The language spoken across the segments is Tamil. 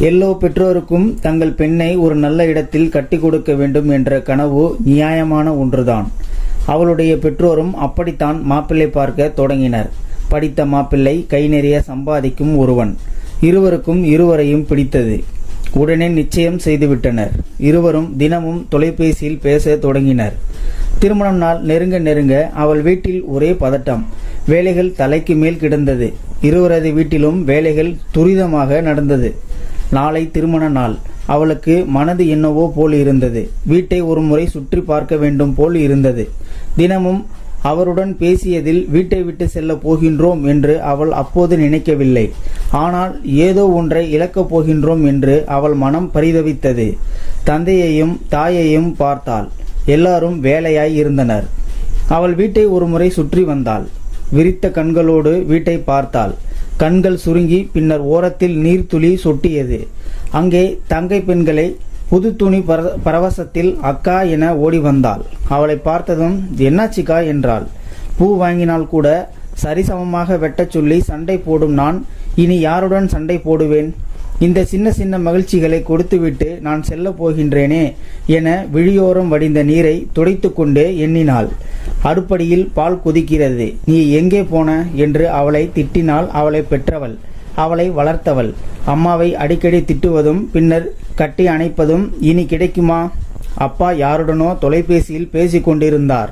எல்லோ பெற்றோருக்கும் தங்கள் பெண்ணை ஒரு நல்ல இடத்தில் கட்டி கொடுக்க வேண்டும் என்ற கனவு நியாயமான ஒன்றுதான். அவளுடைய பெற்றோரும் அப்படித்தான் மாப்பிள்ளை பார்க்க தொடங்கினர். படித்த மாப்பிள்ளை கை நிறைய சம்பாதிக்கும் ஒருவன். இருவருக்கும் இருவரையும் பிடித்தது. உடனே நிச்சயம் செய்துவிட்டனர் இருவரும் தினமும் தொலைபேசியில் பேச தொடங்கினர். திருமணம் நாள் நெருங்க நெருங்க அவள் வீட்டில் ஒரே பதட்டம். வேலைகள் தலைக்கு மேல் கிடந்தது. இருவரது வீட்டிலும் வேலைகள் துரிதமாக நடந்தது. நாளை திருமண நாள். அவளுக்கு மனது என்னவோ போல் இருந்தது. வீட்டை ஒரு முறை சுற்றி பார்க்க வேண்டும் போல் இருந்தது. தினமும் அவருடன் பேசியதில் வீட்டை விட்டு செல்ல போகின்றோம் என்று அவள் அப்போது நினைக்கவில்லை. ஆனால் ஏதோ ஒன்றை இழக்கப் போகின்றோம் என்று அவள் மனம் பரிதவித்தது. தந்தையையும் தாயையும் பார்த்தாள். எல்லாரும் வேலையாய் இருந்தனர். அவள் வீட்டை ஒருமுறை சுற்றி வந்தாள். விரித்த கண்களோடு வீட்டை பார்த்தாள். கண்கள் சுருங்கி பின்னர் ஓரத்தில் நீர்த்துளி சொட்டியது. அங்கே தங்கை பெண்களை புது துணி பர பரவசத்தில் அக்கா என ஓடி வந்தாள். அவளை பார்த்ததும் என்னாச்சிக்கா? என்றாள். பூ வாங்கினால் கூட சரிசமமாக வெட்டச் சொல்லி சண்டை போடும் நான் இனி யாருடன் சண்டை போடுவேன்? இந்த சின்ன சின்ன மகிழ்ச்சிகளை கொடுத்துவிட்டு நான் செல்ல போகின்றேனே என விழியோரம் வடிந்த நீரை துடைத்து கொண்டே எண்ணினாள். அடுப்படியில் பால் கொதிக்கிறது. நீ எங்கே போன? என்று அவளை திட்டினால் அவளை பெற்றவள். அவளை வளர்த்தவள். அம்மாவை அடிக்கடி திட்டுவதும் பின்னர் கட்டி அணைப்பதும் இனி கிடைக்குமா? அப்பா யாருடனோ தொலைபேசியில் பேசிக்கொண்டிருந்தார்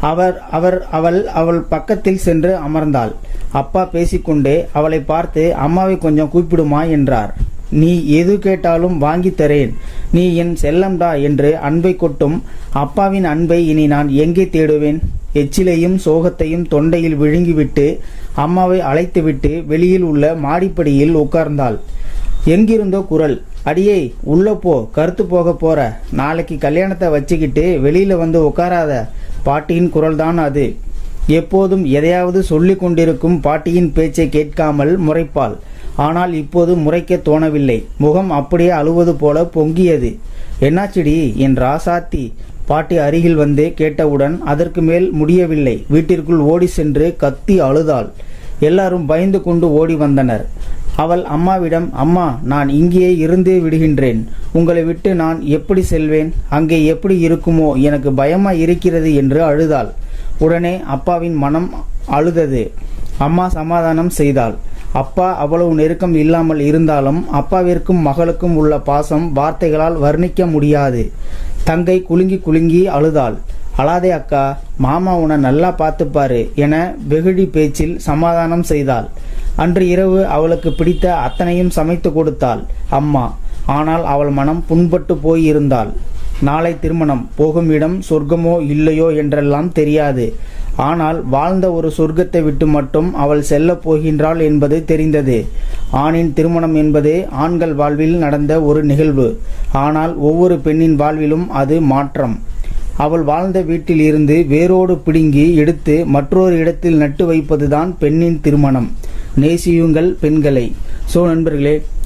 அவர் அவர் அவள் அவள் பக்கத்தில் சென்று அமர்ந்தாள். அப்பா பேசிக்கொண்டே அவளை பார்த்து அம்மாவை கொஞ்சம் கூப்பிடுமா? என்றார். நீ எது கேட்டாலும் வாங்கித் தரேன். நீ என் செல்லம்டா என்று அன்பை கொட்டும் அப்பாவின் அன்பை இனி நான் எங்கே தேடுவேன்? எச்சிலையும் சோகத்தையும் தொண்டையில் விழுங்கிவிட்டு அம்மாவை அழைத்துவிட்டு வெளியில் உள்ள மாடிப்படியில் உட்கார்ந்தாள். எங்கிருந்தோ குரல் அடியே உள்ள போ கருத்து போக போற. நாளைக்கு கல்யாணத்தை வச்சுக்கிட்டு வெளியில வந்து உட்காராத. பாட்டியின் குரல்தான் அது. எப்போதும் எதையாவது சொல்லி கொண்டிருக்கும் பாட்டியின் பேச்சை கேட்காமல் முறைப்பாள். ஆனால் இப்போது முறைக்க தோணவில்லை. முகம் அப்படியே அழுவது போல பொங்கியது. என்னாச்சிடி? என் ராசாத்தி பாட்டி அருகில் வந்து கேட்டவுடன் அதற்கு மேல் முடியவில்லை. வீட்டிற்குள் ஓடி சென்று கத்தி அழுதாள். எல்லாரும் பயந்து கொண்டு ஓடி வந்தனர். அவள் அம்மாவிடம் அம்மா நான் இங்கேயே இருந்தே விடுகின்றேன். உங்களை விட்டு நான் எப்படி செல்வேன்? அங்கே எப்படி இருக்குமோ? எனக்கு பயமா இருக்கிறது என்று அழுதாள். உடனே அப்பாவின் மனம் அழுதது. அம்மா சமாதானம் செய்தாள். அப்பா அவ்வளவு நெருக்கம் இல்லாமல் இருந்தாலும் அப்பாவிற்கும் மகளுக்கும் உள்ள பாசம் வார்த்தைகளால் வர்ணிக்க முடியாது. தங்கை குலுங்கி குலுங்கி அழுதாள். அழாதே அக்கா மாமா உன்னை நல்லா பார்த்துப்பாரு என வெகுழி பேச்சில் சமாதானம் செய்தாள். அன்று இரவு அவளுக்கு பிடித்த அத்தனையும் சமைத்து கொடுத்தாள் அம்மா. ஆனால் அவள் மனம் புண்பட்டு போயிருந்தாள். நாளை திருமணம் போகும் இடம் சொர்க்கமோ இல்லையோ என்றெல்லாம் தெரியாது. ஆனால் வாழ்ந்த ஒரு சொர்க்கத்தை விட்டு மட்டும் அவள் செல்லப் போகின்றாள் என்பது தெரிந்தது. ஆணின் திருமணம் என்பது ஆண்கள் வாழ்வில் நடந்த ஒரு நிகழ்வு. ஆனால் ஒவ்வொரு பெண்ணின் வாழ்விலும் அது மாற்றம். அவள் வாழ்ந்த வீட்டில் இருந்து வேரோடு பிடுங்கி எடுத்து மற்றொரு இடத்தில் நட்டு வைப்பதுதான் பெண்ணின் திருமணம். நேசியுங்கள் பெண்களை. ஸோ நண்பர்களே